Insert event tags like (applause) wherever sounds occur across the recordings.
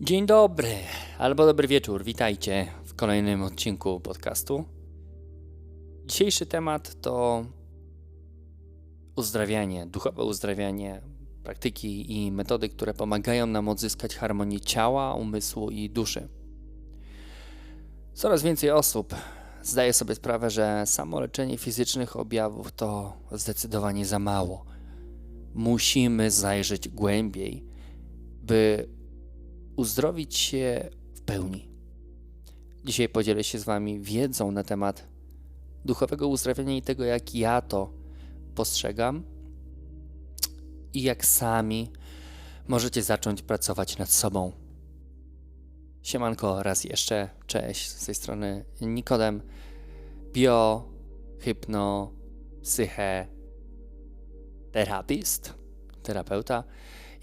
Dzień dobry, albo dobry wieczór. Witajcie w kolejnym odcinku podcastu. Dzisiejszy temat to uzdrawianie, duchowe uzdrawianie, praktyki i metody, które pomagają nam odzyskać harmonię ciała, umysłu i duszy. Coraz więcej osób zdaje sobie sprawę, że samo leczenie fizycznych objawów to zdecydowanie za mało. Musimy zajrzeć głębiej, by uzdrowić się w pełni. Dzisiaj podzielę się z Wami wiedzą na temat duchowego uzdrawiania i tego, jak ja to postrzegam i jak sami możecie zacząć pracować nad sobą. Siemanko raz jeszcze, cześć, z tej strony Nikodem, bio, hypno, psyche, terapist, terapeuta.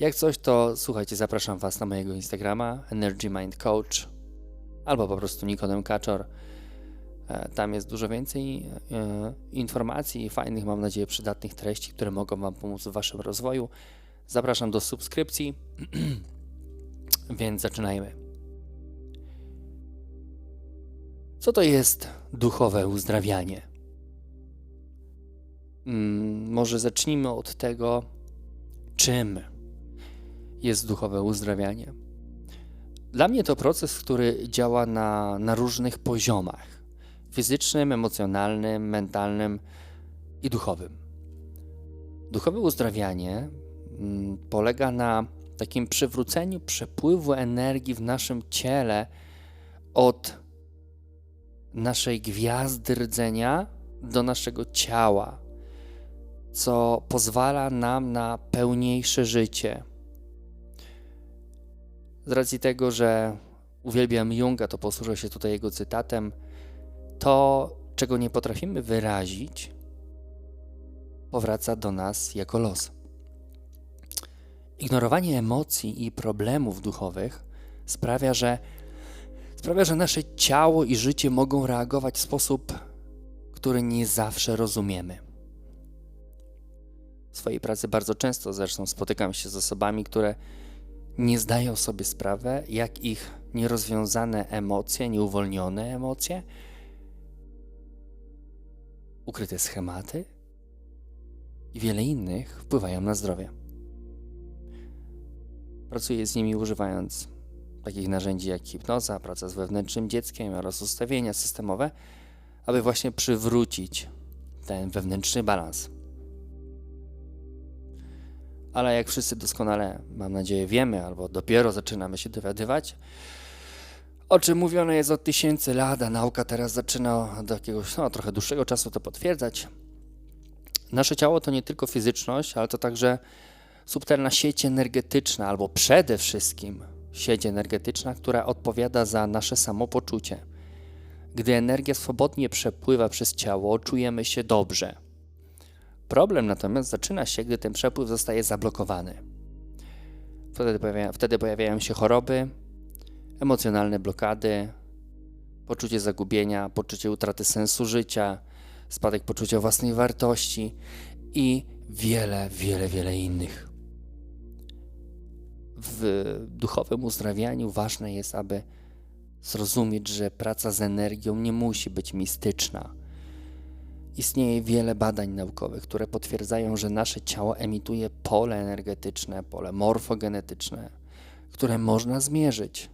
Jak coś, to słuchajcie, zapraszam Was na mojego Instagrama Energy Mind Coach albo po prostu Nikodem Kaczor. E, tam jest dużo więcej e, informacji i fajnych, mam nadzieję, przydatnych treści, które mogą Wam pomóc w Waszym rozwoju. Zapraszam do subskrypcji, (clears throat) więc zaczynajmy. Co to jest duchowe uzdrawianie? Hmm, może zacznijmy od tego, czym jest duchowe uzdrawianie. Dla mnie to proces, który działa na, na różnych poziomach: fizycznym, emocjonalnym, mentalnym i duchowym. Duchowe uzdrawianie mm, polega na takim przywróceniu przepływu energii w naszym ciele od naszej gwiazdy rdzenia do naszego ciała, co pozwala nam na pełniejsze życie z racji tego, że uwielbiam Junga, to posłużę się tutaj jego cytatem. To, czego nie potrafimy wyrazić, powraca do nas jako los. Ignorowanie emocji i problemów duchowych sprawia, że sprawia, że nasze ciało i życie mogą reagować w sposób, który nie zawsze rozumiemy. W swojej pracy bardzo często zresztą spotykam się z osobami, które nie zdają sobie sprawy, jak ich nierozwiązane emocje, nieuwolnione emocje, ukryte schematy i wiele innych wpływają na zdrowie. Pracuję z nimi używając takich narzędzi jak hipnoza, praca z wewnętrznym dzieckiem oraz ustawienia systemowe, aby właśnie przywrócić ten wewnętrzny balans ale jak wszyscy doskonale, mam nadzieję, wiemy, albo dopiero zaczynamy się dowiadywać, o czym mówione jest od tysięcy lat, a nauka teraz zaczyna do jakiegoś no, trochę dłuższego czasu to potwierdzać. Nasze ciało to nie tylko fizyczność, ale to także subtelna sieć energetyczna, albo przede wszystkim sieć energetyczna, która odpowiada za nasze samopoczucie. Gdy energia swobodnie przepływa przez ciało, czujemy się dobrze. Problem natomiast zaczyna się, gdy ten przepływ zostaje zablokowany. Wtedy, pojawia, wtedy pojawiają się choroby, emocjonalne blokady, poczucie zagubienia, poczucie utraty sensu życia, spadek poczucia własnej wartości i wiele, wiele, wiele innych. W duchowym uzdrawianiu ważne jest, aby zrozumieć, że praca z energią nie musi być mistyczna Istnieje wiele badań naukowych, które potwierdzają, że nasze ciało emituje pole energetyczne, pole morfogenetyczne, które można zmierzyć.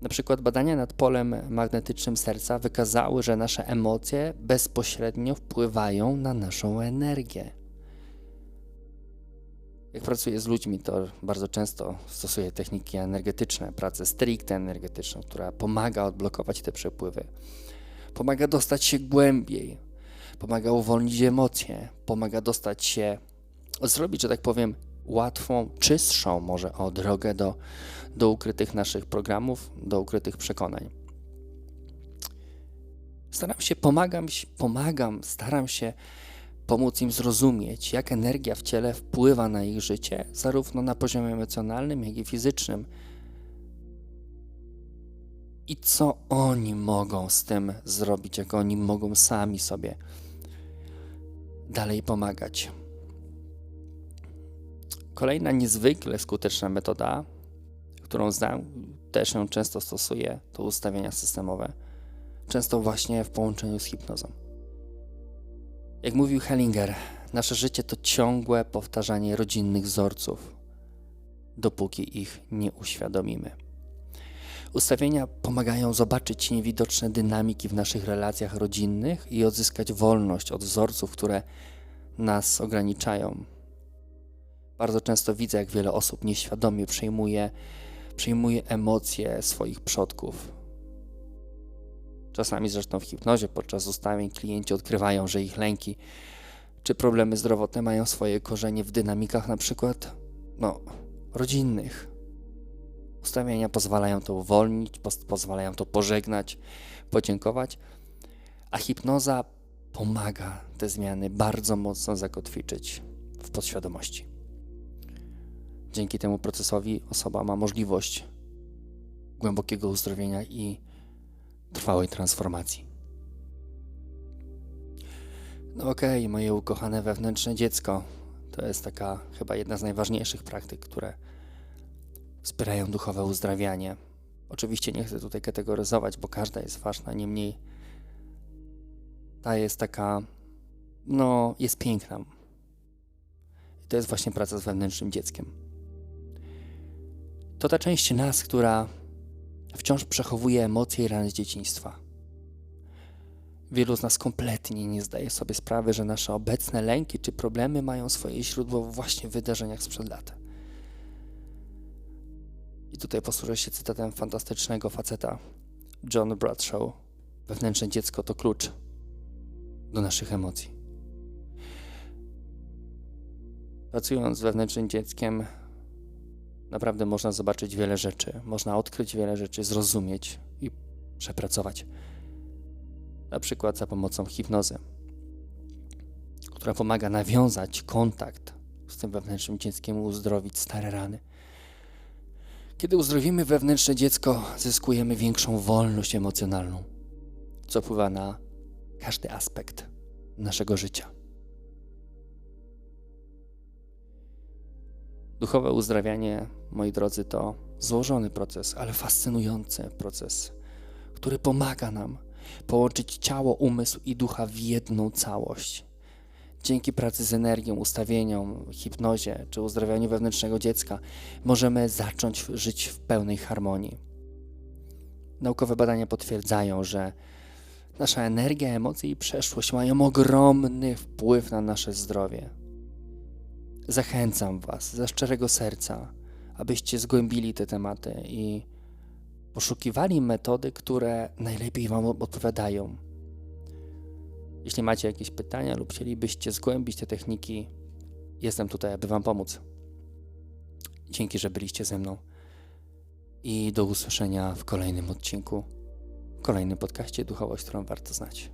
Na przykład badania nad polem magnetycznym serca wykazały, że nasze emocje bezpośrednio wpływają na naszą energię. Jak pracuję z ludźmi, to bardzo często stosuję techniki energetyczne, pracę stricte energetyczną, która pomaga odblokować te przepływy, pomaga dostać się głębiej, pomaga uwolnić emocje, pomaga dostać się, zrobić, że tak powiem, łatwą, czystszą może o drogę do, do ukrytych naszych programów, do ukrytych przekonań. Staram się, pomagam, pomagam, staram się pomóc im zrozumieć, jak energia w ciele wpływa na ich życie, zarówno na poziomie emocjonalnym, jak i fizycznym. I co oni mogą z tym zrobić, jak oni mogą sami sobie dalej pomagać. Kolejna niezwykle skuteczna metoda, którą znam, też ją często stosuję, to ustawienia systemowe. Często właśnie w połączeniu z hipnozą. Jak mówił Hellinger, nasze życie to ciągłe powtarzanie rodzinnych wzorców, dopóki ich nie uświadomimy. Ustawienia pomagają zobaczyć niewidoczne dynamiki w naszych relacjach rodzinnych i odzyskać wolność od wzorców, które nas ograniczają. Bardzo często widzę, jak wiele osób nieświadomie przejmuje, przejmuje emocje swoich przodków. Czasami zresztą w hipnozie podczas ustawień klienci odkrywają, że ich lęki czy problemy zdrowotne mają swoje korzenie w dynamikach na przykład no, rodzinnych. Ustawienia pozwalają to uwolnić, poz- pozwalają to pożegnać, podziękować, a hipnoza pomaga te zmiany bardzo mocno zakotwiczyć w podświadomości. Dzięki temu procesowi osoba ma możliwość głębokiego uzdrowienia i trwałej transformacji. No okej, moje ukochane wewnętrzne dziecko to jest taka chyba jedna z najważniejszych praktyk, które wspierają duchowe uzdrawianie. Oczywiście nie chcę tutaj kategoryzować, bo każda jest ważna, niemniej ta jest taka, no, jest piękna. I to jest właśnie praca z wewnętrznym dzieckiem. To ta część nas, która wciąż przechowuje emocje i rany z dzieciństwa. Wielu z nas kompletnie nie zdaje sobie sprawy, że nasze obecne lęki czy problemy mają swoje źródło właśnie w wydarzeniach sprzed lat. I tutaj posłużę się cytatem fantastycznego faceta John Bradshaw. Wewnętrzne dziecko to klucz do naszych emocji. Pracując z wewnętrznym dzieckiem, naprawdę można zobaczyć wiele rzeczy, można odkryć wiele rzeczy, zrozumieć i przepracować. Na przykład za pomocą hipnozy, która pomaga nawiązać kontakt z tym wewnętrznym dzieckiem, uzdrowić stare rany. Kiedy uzdrowimy wewnętrzne dziecko, zyskujemy większą wolność emocjonalną, co wpływa na każdy aspekt naszego życia. Duchowe uzdrawianie, moi drodzy, to złożony proces, ale fascynujący proces, który pomaga nam połączyć ciało, umysł i ducha w jedną całość. Dzięki pracy z energią, ustawieniom, hipnozie czy uzdrawianiu wewnętrznego dziecka możemy zacząć żyć w pełnej harmonii. Naukowe badania potwierdzają, że nasza energia, emocje i przeszłość mają ogromny wpływ na nasze zdrowie. Zachęcam Was ze szczerego serca, abyście zgłębili te tematy i poszukiwali metody, które najlepiej Wam odpowiadają. Jeśli macie jakieś pytania lub chcielibyście zgłębić te techniki, jestem tutaj, aby Wam pomóc. Dzięki, że byliście ze mną i do usłyszenia w kolejnym odcinku, w kolejnym podcaście Duchowość, którą warto znać.